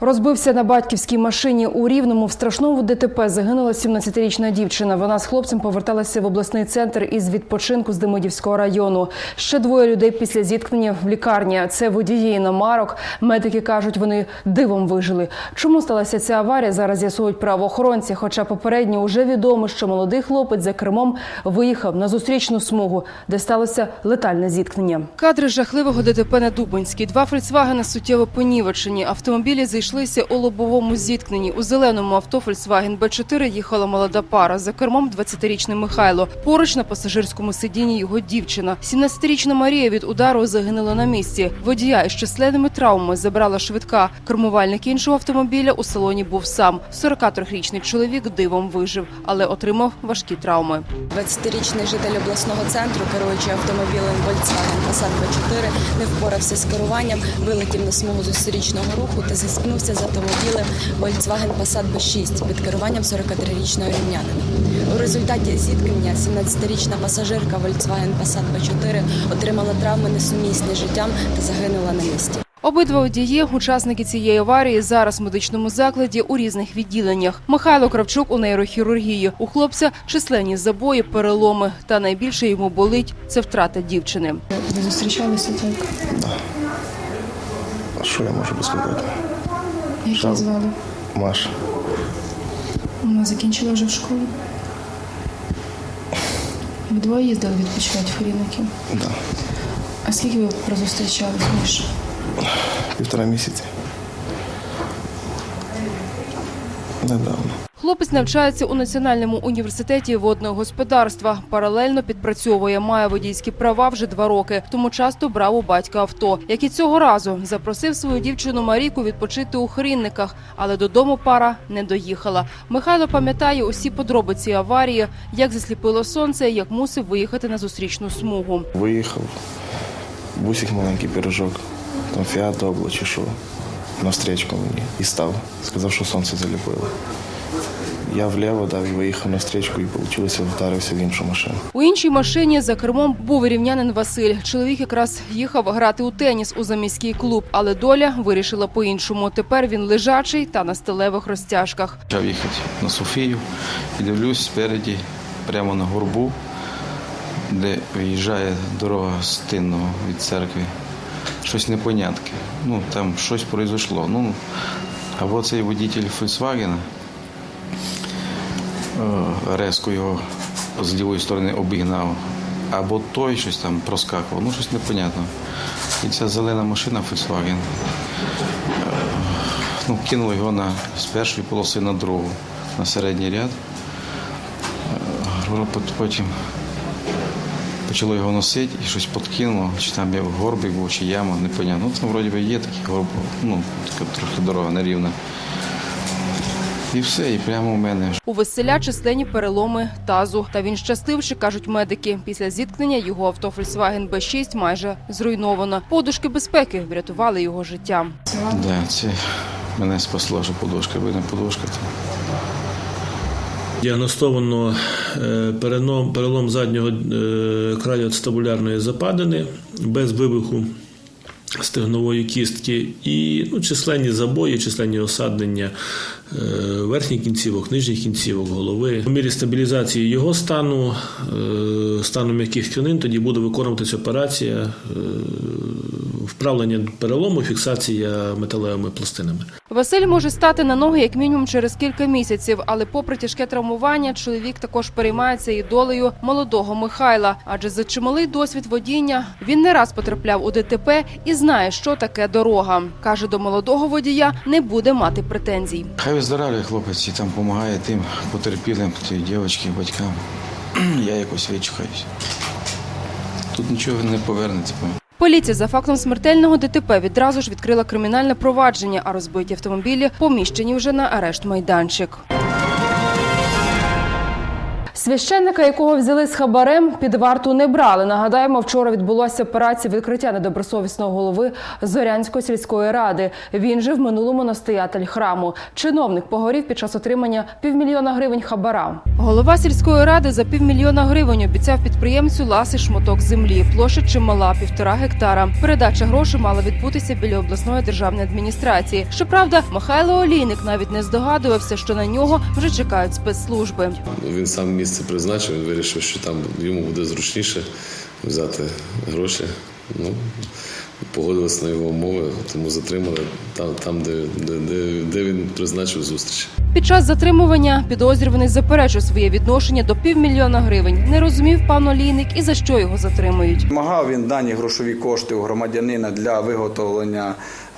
Розбився на батьківській машині у Рівному. В страшному ДТП загинула 17-річна дівчина. Вона з хлопцем поверталася в обласний центр із відпочинку з Демидівського району. Ще двоє людей після зіткнення в лікарні. Це водії іномарок. Медики кажуть, вони дивом вижили. Чому сталася ця аварія? Зараз з'ясують правоохоронці. Хоча попередньо вже відомо, що молодий хлопець за кермом виїхав на зустрічну смугу, де сталося летальне зіткнення. Кадри жахливого ДТП на Дубинській. Два Фольксвагена суттєво понівечені. Автомобілі зайшлися у лобовому зіткненні. У зеленому авто Volkswagen B4 їхала молода пара. За кермом 20-річний Михайло. Поруч на пасажирському сидінні його дівчина. 17-річна Марія від удару загинула на місці. Водія із численними травмами забрала швидка. Кермувальник іншого автомобіля у салоні був сам. 43-річний чоловік дивом вижив, але отримав важкі травми. 20-річний житель обласного центру, керуючи автомобілем Volkswagen Passat B4, не впорався з керуванням, вилетів на смугу зустрічного руху та зіткнувся з автомобілем Volkswagen Passat B6 під керуванням 43-річного рівнянина. У результаті зіткнення 17-річна пасажирка Volkswagen Passat B4 отримала травми несумісні життям та загинула на місці. Обидва водії, учасники цієї аварії, зараз в медичному закладі у різних відділеннях. Михайло Кравчук у нейрохірургії. У хлопця численні забої, переломи. Та найбільше йому болить це втрата дівчини. Ви зустрічалися так? А що я можу сказати? Як її звали? Маша. Вона закінчила вже в школу. Ви двоє їздили відпочивати в Хорівників? Да. А скільки ви прозустрічались, Міш? Півтора місяці. Недавно. Хлопець навчається у Національному університеті водного господарства. Паралельно підпрацьовує, має водійські права вже два роки. Тому часто брав у батька авто. Як і цього разу запросив свою дівчину Марійку відпочити у Хрінниках, але додому пара не доїхала. Михайло пам'ятає усі подробиці аварії, як засліпило сонце, як мусив виїхати на зустрічну смугу. Виїхав. Бусик маленький пирожок. Там фіат обло чи що. Навстрічку мені. І став. Сказав, що сонце заліпило. Я вліво дав і виїхав на стрічку і вийшло, вдарився в іншу машину. У іншій машині за кермом був рівнянин Василь. Чоловік якраз їхав грати у теніс у заміський клуб, але доля вирішила по-іншому. Тепер він лежачий та на сталевих розтяжках. Почав їхати на Софію і дивлюсь спереді, прямо на горбу, де виїжджає дорога з Тинного від церкви. Щось непонятке. Ну, там щось произошло. Ну, або цей водитель Volkswagen е, резко його з лівої сторони обігнав, або той щось там проскакував, ну щось непонятно. І ця зелена машина Volkswagen ну, кинуло його на, з першої полоси на другу, на середній ряд. Е, Потім почало його носити і щось подкинуло, чи там я горбик був, чи яма, непонятно. Ну, там вроді би є такий горб, ну, така трохи дорога нерівна. І все, і прямо у мене У Василя численні переломи тазу. Та він щасливши, кажуть медики. Після зіткнення його авто Volkswagen B6 майже зруйновано. Подушки безпеки врятували його життя. да, це мене спасло, що подушка, не подушка. Діагностовано е, перелом, заднього е, краю ацетабулярної западини без вибуху стегнової кістки і ну, численні забої, численні осаднення е, верхніх кінцівок, нижніх кінцівок, голови. У мірі стабілізації його стану, е, стану м'яких тканин, тоді буде виконуватися операція е, вправлення перелому, фіксація металевими пластинами. Василь може стати на ноги як мінімум через кілька місяців, але попри тяжке травмування, чоловік також переймається і долею молодого Михайла. Адже за чималий досвід водіння він не раз потрапляв у ДТП і знає, що таке дорога. каже до молодого водія, не буде мати претензій. Хай виздоравлює хлопець і там допомагає тим потерпілим, тій дівчатки, батькам. Я якось вичухаюсь. Тут нічого не повернеться. Поліція за фактом смертельного ДТП відразу ж відкрила кримінальне провадження, а розбиті автомобілі поміщені вже на арешт майданчик. Священника, якого взяли з хабарем, під варту не брали. Нагадаємо, вчора відбулася операція відкриття недобросовісного голови Зорянської сільської ради. Він же в минулому настоятель храму. Чиновник погорів під час отримання півмільйона гривень хабара. Голова сільської ради за півмільйона гривень обіцяв підприємцю ласий шматок землі. Площа чимала півтора гектара. Передача грошей мала відбутися біля обласної державної адміністрації. Щоправда, Михайло Олійник навіть не здогадувався, що на нього вже чекають спецслужби. Він сам місце призначив, він вирішив, що там йому буде зручніше взяти гроші. Ну, погодилися на його умови, тому затримали там, там де, де, де, де він призначив зустріч. Під час затримування підозрюваний заперечив своє відношення до півмільйона гривень. Не розумів пан Олійник і за що його затримують. Вимагав він дані грошові кошти у громадянина для виготовлення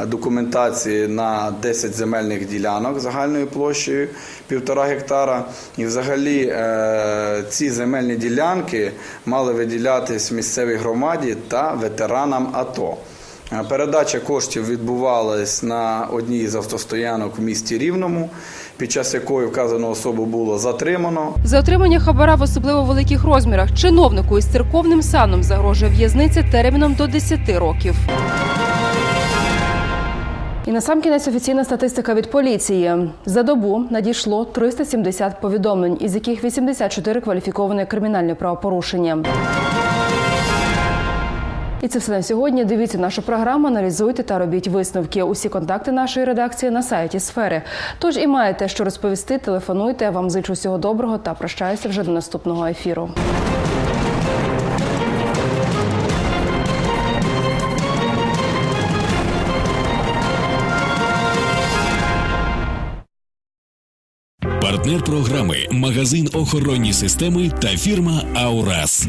документації на 10 земельних ділянок загальною площею півтора гектара. І взагалі е, ці земельні ділянки мали виділятись місцевій громаді та ветеранам АТО. Е, Передача коштів відбувалась на одній з автостоянок в місті Рівному, під час якої вказану особу було затримано. За отримання хабара в особливо великих розмірах чиновнику із церковним саном загрожує в'язниця терміном до 10 років. І насамкінець офіційна статистика від поліції. За добу надійшло 370 повідомлень, із яких 84 кваліфіковані кримінальні правопорушення. І це все на сьогодні. Дивіться нашу програму, аналізуйте та робіть висновки. Усі контакти нашої редакції на сайті сфери. Тож і маєте що розповісти, телефонуйте. Вам зичу всього доброго та прощаюся вже до наступного ефіру. Партнер програми магазин охоронні системи та фірма Аурас.